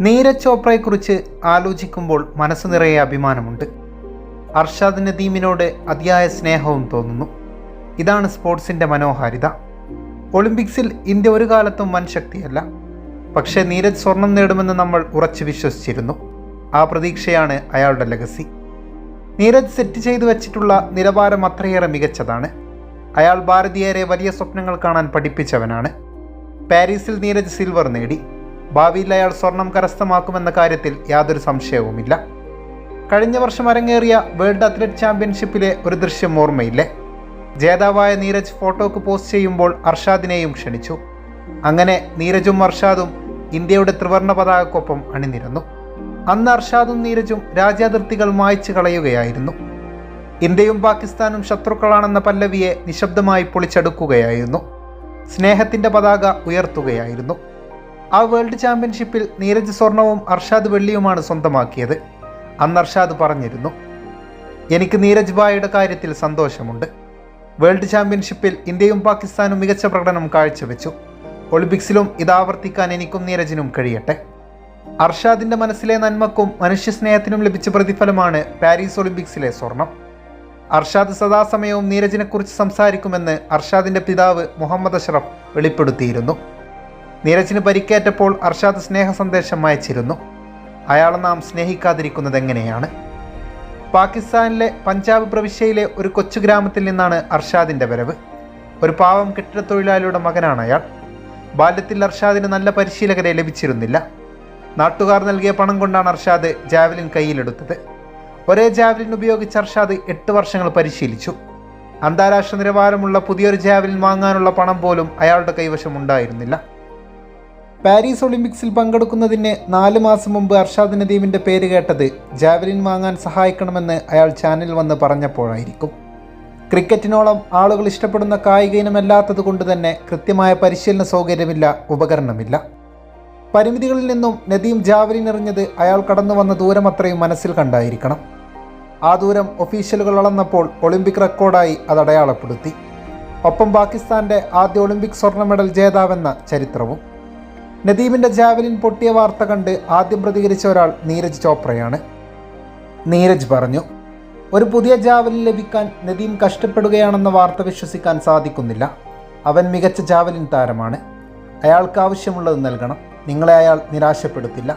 നീരജ് ചോപ്രയെക്കുറിച്ച് ആലോചിക്കുമ്പോൾ മനസ്സ് നിറയെ അഭിമാനമുണ്ട്. അർഷാദ് നദീമിനോട് അതിയായ സ്നേഹവും തോന്നുന്നു. ഇതാണ് സ്പോർട്സിന്റെ മനോഹാരിത. ഒളിമ്പിക്സിൽ ഇന്ത്യ ഒരു കാലത്തും വൻ ശക്തിയല്ല. പക്ഷേ നീരജ് സ്വർണം നേടുമെന്ന് നമ്മൾ ഉറച്ചു വിശ്വസിച്ചിരുന്നു. ആ പ്രതീക്ഷയാണ് അയാളുടെ ലഗസി നീരജ് സെറ്റ് ചെയ്തു വച്ചിട്ടുള്ള നിലവാരം അത്രയേറെ മികച്ചതാണ്. അയാൾ ഭാരതീയരെ വലിയ സ്വപ്നങ്ങൾ കാണാൻ പഠിപ്പിച്ചവനാണ്. പാരീസിൽ നീരജ് സിൽവർ നേടി. ഭാവിയിൽ അയാൾ സ്വർണം കരസ്ഥമാക്കുമെന്ന കാര്യത്തിൽ യാതൊരു സംശയവുമില്ല. കഴിഞ്ഞ വർഷം അരങ്ങേറിയ വേൾഡ് അത്ലറ്റ് ചാമ്പ്യൻഷിപ്പിലെ ഒരു ദൃശ്യം ഓർമ്മയില്ലേ? ജേതാവായ നീരജ് ഫോട്ടോക്ക് പോസ്റ്റ് ചെയ്യുമ്പോൾ അർഷാദിനെയും ക്ഷണിച്ചു. അങ്ങനെ നീരജും അർഷാദും ഇന്ത്യയുടെ ത്രിവർണ പതാകക്കൊപ്പം അണിനിരന്നു. അന്ന് അർഷാദും നീരജും രാജ്യാതിർത്തികൾ മായ്ച്ചു കളയുകയായിരുന്നു. ഇന്ത്യയും പാകിസ്ഥാനും ശത്രുക്കളാണെന്ന പല്ലവിയെ നിശബ്ദമായി പൊളിച്ചെടുക്കുകയായിരുന്നു. സ്നേഹത്തിന്റെ പതാക ഉയർത്തുകയായിരുന്നു. ആ വേൾഡ് ചാമ്പ്യൻഷിപ്പിൽ നീരജ് സ്വർണവും അർഷാദ് വെള്ളിയുമാണ് സ്വന്തമാക്കിയത്. അന്ന് അർഷാദ് പറഞ്ഞിരുന്നു എനിക്ക് നീരജ് ബായുടെ കാര്യത്തിൽ സന്തോഷമുണ്ട്. വേൾഡ് ചാമ്പ്യൻഷിപ്പിൽ ഇന്ത്യയും പാകിസ്ഥാനും മികച്ച പ്രകടനം കാഴ്ചവെച്ചു. ഒളിമ്പിക്സിലും ഇത് ആവർത്തിക്കാൻ എനിക്കും നീരജിനും കഴിയട്ടെ. അർഷാദിന്റെ മനസ്സിലെ നന്മക്കും മനുഷ്യസ്നേഹത്തിനും ലഭിച്ച പ്രതിഫലമാണ് പാരീസ് ഒളിമ്പിക്സിലെ സ്വർണം. അർഷാദ് സദാസമയവും നീരജിനെക്കുറിച്ച് സംസാരിക്കുമെന്ന് അർഷാദിന്റെ പിതാവ് മുഹമ്മദ് അഷറഫ് വെളിപ്പെടുത്തിയിരുന്നു. നീരജിന് പരിക്കേറ്റപ്പോൾ അർഷാദ് സ്നേഹ സന്ദേശം അയച്ചിരുന്നു. അയാളെ നാം സ്നേഹിക്കാതിരിക്കുന്നത് എങ്ങനെയാണ് പാകിസ്ഥാനിലെ പഞ്ചാബ് പ്രവിശ്യയിലെ ഒരു കൊച്ചു ഗ്രാമത്തിൽ നിന്നാണ് അർഷാദിന്റെ വരവ്. ഒരു പാവം കെട്ടിടത്തൊഴിലാളിയുടെ മകനാണ് അയാൾ. ബാല്യത്തിൽ അർഷാദിന് നല്ല പരിശീലകരെ ലഭിച്ചിരുന്നില്ല. നാട്ടുകാർ നൽകിയ പണം കൊണ്ടാണ് അർഷാദ് ജാവലിൻ കയ്യിലെടുത്തത്. ഒരേ ജാവലിൻ ഉപയോഗിച്ച് അർഷാദ് എട്ട് വർഷങ്ങൾ പരിശീലിച്ചു. അന്താരാഷ്ട്ര നിലവാരമുള്ള പുതിയൊരു ജാവലിൻ വാങ്ങാനുള്ള പണം പോലും അയാളുടെ കൈവശം ഉണ്ടായിരുന്നില്ല. പാരീസ് ഒളിമ്പിക്സിൽ പങ്കെടുക്കുന്നതിന് നാല് മാസം മുമ്പ് അർഷാദ് നദീമിന്റെ പേര് കേട്ടത് ജാവലിൻ വാങ്ങാൻ സഹായിക്കണമെന്ന് അയാൾ ചാനൽ വന്ന് പറഞ്ഞപ്പോഴായിരിക്കും. ക്രിക്കറ്റിനോളം ആളുകൾ ഇഷ്ടപ്പെടുന്ന കായിക ഇനമല്ലാത്തത് കൊണ്ട് തന്നെ കൃത്യമായ പരിശീലന സൗകര്യമില്ല ഉപകരണമില്ല. പരിമിതികളിൽ നിന്നും നദീം ജാവലിൻ എറിഞ്ഞത് അയാൾ കടന്നു വന്ന ദൂരം അത്രയും മനസ്സിൽ കണ്ടായിരിക്കണം. ആ ദൂരം ഒഫീഷ്യലുകൾ അളന്നപ്പോൾ ഒളിമ്പിക് റെക്കോർഡായി അത് അടയാളപ്പെടുത്തി. ഒപ്പം പാകിസ്ഥാന്റെ ആദ്യ ഒളിമ്പിക് സ്വർണ മെഡൽ ജേതാവെന്ന ചരിത്രവും. നദീമിന്റെ ജാവലിൻ പൊട്ടിയ വാർത്ത കണ്ട് ആദ്യം പ്രതികരിച്ച ഒരാൾ നീരജ് ചോപ്രയാണ്. നീരജ് പറഞ്ഞു ഒരു പുതിയ ജാവലിൻ ലഭിക്കാൻ നദീം കഷ്ടപ്പെടുകയാണെന്ന വാർത്ത വിശ്വസിക്കാൻ സാധിക്കുന്നില്ല. അവൻ മികച്ച ജാവലിൻ താരമാണ്. അയാൾക്ക് ആവശ്യമുള്ളത് നൽകണം. നിങ്ങളെ അയാൾ നിരാശപ്പെടുത്തില്ല.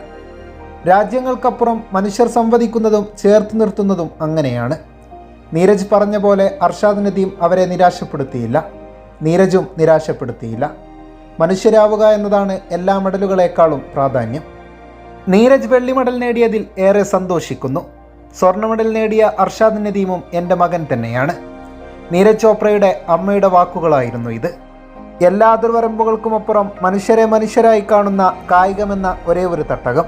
രാജ്യങ്ങൾക്കപ്പുറം മനുഷ്യർ സംവദിക്കുന്നതും ചേർത്ത് നിർത്തുന്നതും അങ്ങനെയാണ്. നീരജ് പറഞ്ഞ പോലെ അർഷാദ് നദീം അവരെ നിരാശപ്പെടുത്തിയില്ല. നീരജും നിരാശപ്പെടുത്തിയില്ല. മനുഷ്യരാവുക എന്നതാണ് എല്ലാ മെഡലുകളെക്കാളും പ്രാധാന്യം. നീരജ് വെള്ളി മെഡൽ നേടിയതിൽ ഏറെ സന്തോഷിക്കുന്നു. സ്വർണ മെഡൽ നേടിയ അർഷാദ് നദീമും എന്റെ മകൻ തന്നെയാണ്. നീരജ് ചോപ്രയുടെ അമ്മയുടെ വാക്കുകളായിരുന്നു ഇത്. എല്ലാ അതിർവരമ്പുകൾക്കുമപ്പുറം മനുഷ്യരെ മനുഷ്യരായി കാണുന്ന കായികമെന്ന ഒരേ ഒരു തട്ടകം.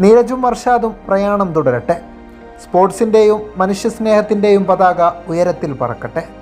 നീരജും അർഷാദും പ്രയാണം തുടരട്ടെ. സ്പോർട്സിന്റെയും മനുഷ്യസ്നേഹത്തിന്റെയും പതാക ഉയരത്തിൽ പറക്കട്ടെ.